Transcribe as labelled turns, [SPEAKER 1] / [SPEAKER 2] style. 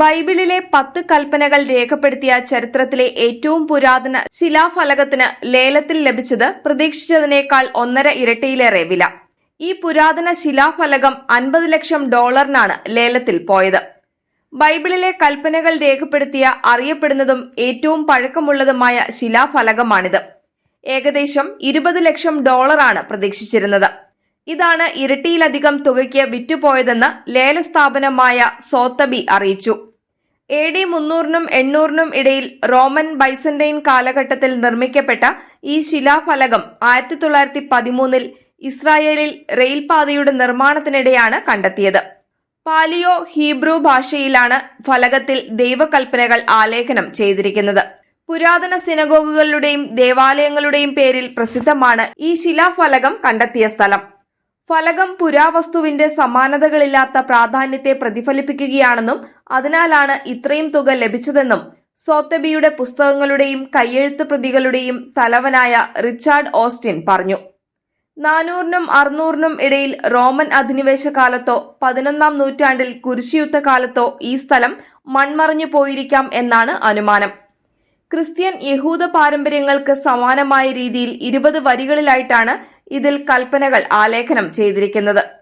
[SPEAKER 1] ബൈബിളിലെ പത്ത് കൽപ്പനകൾ രേഖപ്പെടുത്തിയ ചരിത്രത്തിലെ ഏറ്റവും പുരാതന ശിലാഫലകത്തിന് ലേലത്തിൽ ലഭിച്ചത് പ്രതീക്ഷിച്ചതിനേക്കാൾ ഒന്നര ഇരട്ടിയിലേറെ വില. ഈ പുരാതന ശിലാഫലകം അൻപത് ലക്ഷം ഡോളറിനാണ് ലേലത്തിൽ പോയത്. ബൈബിളിലെ കൽപ്പനകൾ രേഖപ്പെടുത്തിയ അറിയപ്പെടുന്നതും ഏറ്റവും പഴക്കമുള്ളതുമായ ശിലാഫലകമാണിത്. ഏകദേശം ഇരുപത് ലക്ഷം ഡോളറാണ് പ്രതീക്ഷിച്ചിരുന്നത്. ഇതാണ് ഇരട്ടിയിലധികം തുകയ്ക്ക് വിറ്റുപോയതെന്ന് ലേലസ്ഥാപനമായ സോത്തബി അറിയിച്ചു. എ ഡി മുന്നൂറിനും എണ്ണൂറിനും ഇടയിൽ റോമൻ ബൈസന്റൈൻ കാലഘട്ടത്തിൽ നിർമ്മിക്കപ്പെട്ട ഈ ശിലാഫലകം ആയിരത്തി തൊള്ളായിരത്തി പതിമൂന്നിൽ ഇസ്രായേലിൽ റെയിൽപാതയുടെ നിർമ്മാണത്തിനിടെയാണ് കണ്ടെത്തിയത്. പാലിയോ ഹീബ്രു ഭാഷയിലാണ് ഫലകത്തിൽ ദൈവകൽപ്പനകൾ ആലേഖനം ചെയ്തിരിക്കുന്നത്. പുരാതന സിനഗോഗുകളുടെയും ദേവാലയങ്ങളുടെയും പേരിൽ പ്രസിദ്ധമാണ് ഈ ശിലാഫലകം കണ്ടെത്തിയ സ്ഥലം. ഫലകം പുരാവസ്തുവിന്റെ സമാനതകളില്ലാത്ത പ്രാധാന്യത്തെ പ്രതിഫലിപ്പിക്കുകയാണെന്നും അതിനാലാണ് ഇത്രയും തുക ലഭിച്ചതെന്നും സോത്തബിയുടെ പുസ്തകങ്ങളുടെയും കയ്യെഴുത്ത് പ്രതികളുടെയും തലവനായ റിച്ചാർഡ് ഓസ്റ്റിൻ പറഞ്ഞു. നാനൂറിനും അറുന്നൂറിനും ഇടയിൽ റോമൻ അധിനിവേശ കാലത്തോ പതിനൊന്നാം നൂറ്റാണ്ടിൽ കുരിശുയുദ്ധ കാലത്തോ ഈ സ്ഥലം മൺമറഞ്ഞു പോയിരിക്കാം എന്നാണ് അനുമാനം. ക്രിസ്ത്യൻ യഹൂദ പാരമ്പര്യങ്ങൾക്ക് സമാനമായ രീതിയിൽ ഇരുപത് വരികളിലായിട്ടാണ് ഇതിൽ കൽപ്പനകൾ ആലേഖനം ചെയ്തിരിക്കുന്നത്.